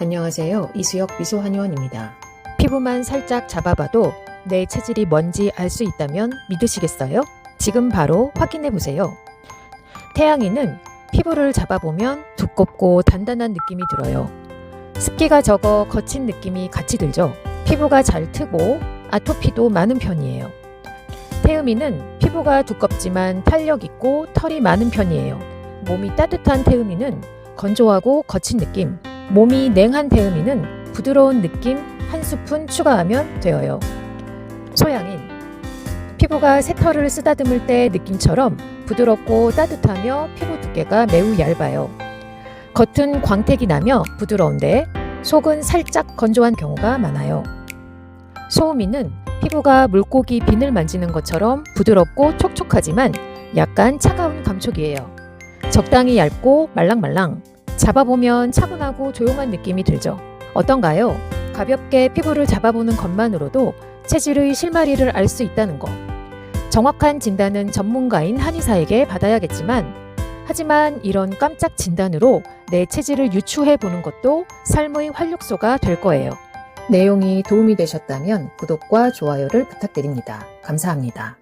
안녕하세요. 이수혁 미소한의원입니다. 피부만 살짝 잡아봐도 내 체질이 뭔지 알 수 있다면 믿으시겠어요? 지금 바로 확인해 보세요. 태양이는 피부를 잡아보면 두껍고 단단한 느낌이 들어요. 습기가 적어 거친 느낌이 같이 들죠. 피부가 잘 트고 아토피도 많은 편이에요. 태음이는 피부가 두껍지만 탄력 있고 털이 많은 편이에요. 몸이 따뜻한 태음이는 건조하고 거친 느낌, 몸이 냉한 태음이는 부드러운 느낌 한 스푼 추가하면 되어요. 소양인 피부가 새털을 쓰다듬을 때 느낌처럼 부드럽고 따뜻하며 피부 두께가 매우 얇아요. 겉은 광택이 나며 부드러운데 속은 살짝 건조한 경우가 많아요. 소음이는 피부가 물고기 비늘 만지는 것처럼 부드럽고 촉촉하지만 약간 차가운 감촉이에요. 적당히 얇고 말랑말랑 잡아보면 차분하고 조용한 느낌이 들죠. 어떤가요? 가볍게 피부를 잡아보는 것만으로도 체질의 실마리를 알 수 있다는 거. 정확한 진단은 전문가인 한의사에게 받아야겠지만, 하지만 이런 깜짝 진단으로 내 체질을 유추해 보는 것도 삶의 활력소가 될 거예요. 내용이 도움이 되셨다면 구독과 좋아요를 부탁드립니다. 감사합니다.